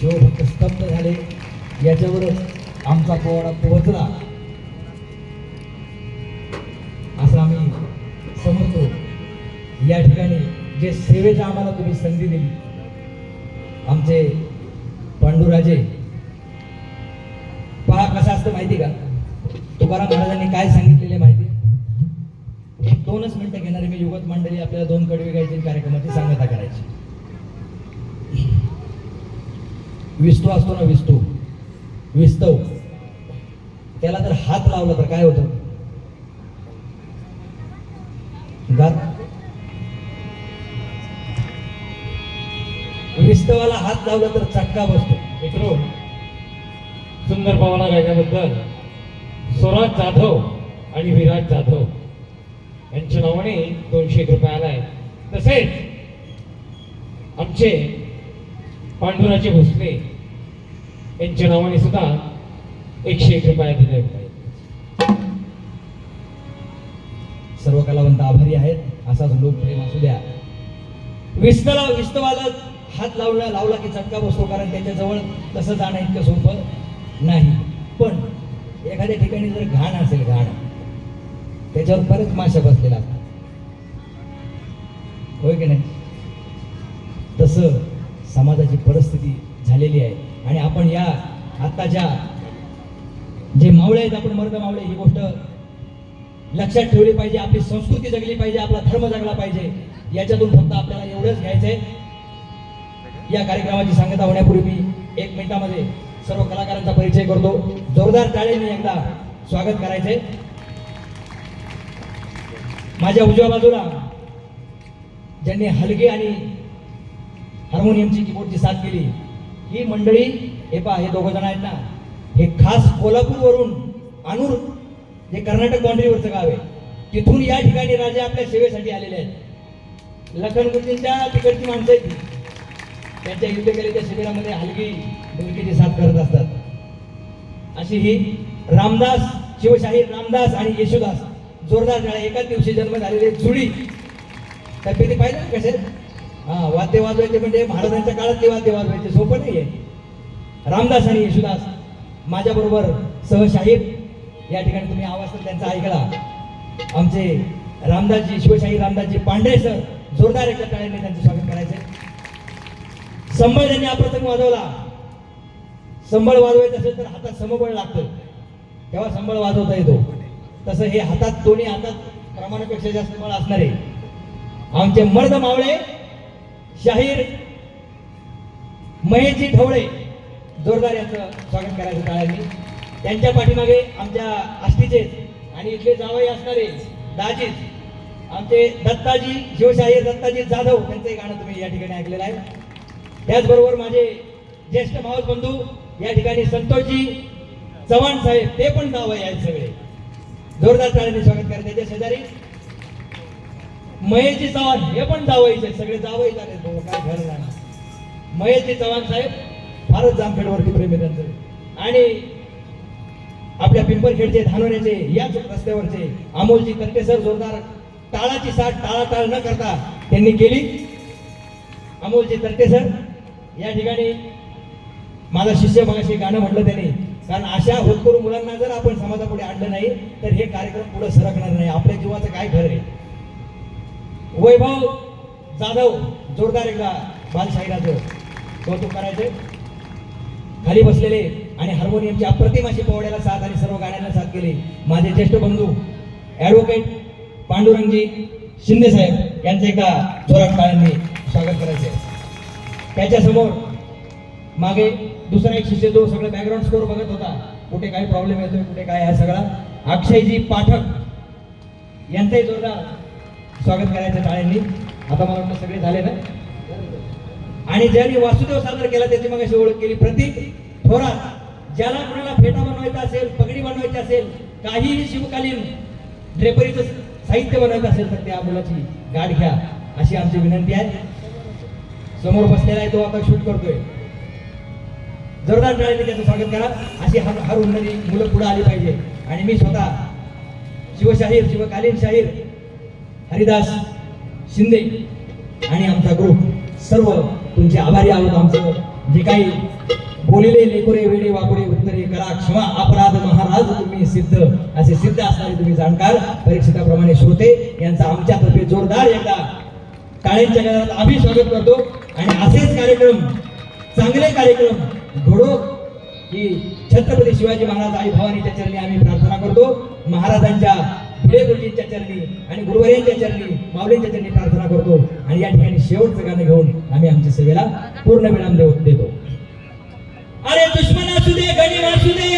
शिवभक्त स्तब्ध झाले याच्यावरच आमचा पोवाडा पोहोचला. असं आम्ही समजतो. या ठिकाणी जे सेवेचा आम्हाला तुम्ही संधी दिली आमचे पांडुराजे. पहा कसं असतं माहिती का? तुकाराम महाराजांनी काय सांगितलेले माहिती? दोनच मिनिटं घेणारे मी युगत मंडळी आपल्याला दोन कडवे गायची कार्यक्रमाची सांगता करायची. विस्तू असतो ना विस्तू. विस्तव. त्याला जर हात लावला तर काय होतं? विस्तवाला हात लावला तर चटका बसतो. मित्रो सुंदर पवना गायल्याबद्दल स्वराज जाधव आणि विराज जाधव यांच्या नावाने दोनशे एक रुपये आलाय तसेच आमचे पांडुराचे भोसले यांच्या नावाने सुद्धा एकशे एक रुपया दिले पाहिजे सर्व कलावंत आभारी आहेत. असाच लोकप्रेम असू द्या. विस्तला विस्तवाला हात लावला लावला की चटका बसतो कारण त्याच्याजवळ तसं जाणं इतकं सोपं नाही. पण एखाद्या ठिकाणी जर घाण असेल घाण त्याच्यावर परत माशा बसलेला होय की नाही? तसं समाजाची परिस्थिती झालेली आहे. आणि आपण या आत्ताच्या जे मावळे आहेत आपण मर्द मावळे ही गोष्ट लक्षात ठेवली पाहिजे आपली संस्कृती जगली पाहिजे आपला धर्म जगला पाहिजे याच्यातून फक्त आपल्याला एवढंच घ्यायचंय. या कार्यक्रमाची सांगता होण्यापूर्वी मी एक मिनिटामध्ये सर्व कलाकारांचा परिचय करतो. जोरदार टाळेने एकदा स्वागत करायचंय. माझ्या उजव्या बाजूला ज्यांनी हलगे आणि हार्मोनियमची कीबोर्डची साथ केली ही मंडळी हे पहा हे दोघं जण आहेत ना हे खास कोल्हापूरवरून अनूर जे कर्नाटक बाउंड्रीवरचं गाव आहे तिथून या ठिकाणी राजे आपल्या सेवेसाठी आलेले आहेत. लखनगुंजींच्या तिकडची माणसं आहेत ती. त्यांच्या युद्धकलेच्या शिबिरामध्ये हलकी ढोलकीची साथ करत असतात. अशी ही रामदास शिवशाहीर रामदास आणि येशुदास जोरदार झाला एकाच दिवशी जन्म झालेले जुळी. तब्येती पाहिजे कसे हा वाद्य वाजवायचे म्हणजे महाराजांच्या काळातले वाद्य वाजवायचे. सोपं नाही आहे रामदास आणि येशुदास माझ्याबरोबर सहशाहीर. या ठिकाणी तुम्ही आवाज तर त्यांचा ऐकला. आमचे रामदासजी शिवशाही रामदासजी पांडे सर जोरदार एका टाळ्याने त्यांचं स्वागत करायचं. संबळ त्यांनी अप्रथम वाजवला संबळ वाजवायचं असेल तर हातात समबळ लागतं. तेव्हा संबळ वाजवता येतो. तसं हे हातात दोन्ही हातात प्रमाणापेक्षा जास्त बळ असणार. आहे आमचे मर्द मावळे शाहीर महेशजी ढवळे जोरदार यांचं स्वागत करायचं टाळ्यांनी. त्यांच्या पाठीमागे आमच्या आष्टीचे आणि इथले जावई असणारे दाजीच आमचे दत्ताजी शिवशाहीर दत्ताजी जाधव त्यांचं गाणं तुम्ही या ठिकाणी ऐकलेलं आहे. त्याचबरोबर माझे ज्येष्ठ मावस बंधू या ठिकाणी संतोषजी चव्हाण साहेब ते पण जावई आहेत सगळे. जोरदार टाळ्यांनी स्वागत करा शेजारी. महेशजी चव्हाण हे पण जावायचे सगळे जावायचे झाले भाऊ, काय खरं नाही. महेशजी चव्हाण साहेब फारच जामखेडवरती प्रेम आहे त्यांचं. आणि आपल्या पिंपरखेडचे धानोऱ्याचे याच रस्त्यावरचे अमोलजी तर्केसर जोरदार टाळाची साथ टाळाटाळ न करता त्यांनी केली. अमोलजी तर्केसर या ठिकाणी माझा शिष्य मगाशी गाणं म्हटलं त्यांनी. कारण अशा होतकरू मुलांना जर आपण समाजापुढे आणलं नाही तर हे कार्यक्रम पुढे सरकणार नाही. आपल्या जीवाचं काय खरं आहे? वैभव जाधव जोरदार एकदा बालशाहिराचं कौतुक करायचं. खाली बसलेले आणि हार्मोनियमची अप्रतिम अशी पोवड्याला साथ आणि सर्व गाण्यांना साथ केली. माझे ज्येष्ठ बंधू ॲडव्होकेट पांडुरंगजी शिंदे साहेब यांचे एका जोरात काळांनी स्वागत करायचे त्याच्यासमोर मागे दुसरा एक शिष्य जो सगळं बॅकग्राऊंड स्कोर बघत होता कुठे काय प्रॉब्लेम येतोय कुठे काय आहे सगळा अक्षयजी पाठक यांचाही जोरदार स्वागत करायचं टाळ्यांनी. आता मला वाटतं सगळे झाले ना? आणि ज्यांनी वासुदेव सादर केला त्याची मग अशी ओळख केली. प्रतीक थोरात ज्याला कुणाला फेटा बनवायचा असेल पगडी बनवायची असेल काहीही शिवकालीन ड्रेपरीचं साहित्य बनवायचं असेल तर त्या मुलाची गाठ घ्या अशी आमची विनंती आहे. समोर बसलेला आहे तो आता शूट करतोय. जोरदार टाळ्यांनी त्याचं स्वागत करा. अशी हर हर उन्नती मुलं पुढे आली पाहिजे. आणि मी स्वतः शिवशाहीर शिवकालीन शाहीर हरिदास शिंदे आणि आमचा ग्रुप सर्व तुमचे आभारी आहोत आमचं. जे काही बोलले लेकोरे वेडे वाकुडे उत्तरे करा क्षमा अपराध महाराज तुम्ही सिद्ध असे सिद्ध असणारे तुम्ही जाणकार परीक्षिताप्रमाणे श्रोते यांचा आमच्यातर्फे जोरदार एकदा काळेंच्या गजरात आम्ही स्वागत करतो. आणि असेच कार्यक्रम चांगले कार्यक्रम घडो की छत्रपती शिवाजी महाराज आई भवानीच्या चरणी आम्ही प्रार्थना करतो. महाराजांच्या फुले गुरुजींच्या चरणी आणि गुरुवारींच्या चरणी माऊलींच्या चरणी प्रार्थना करतो. आणि या ठिकाणी शेवटचं गाणं घेऊन आम्ही आमच्या सेवेला पूर्ण विराम देऊ देतो. अरे दुश्मन असू दे गणिम असू दे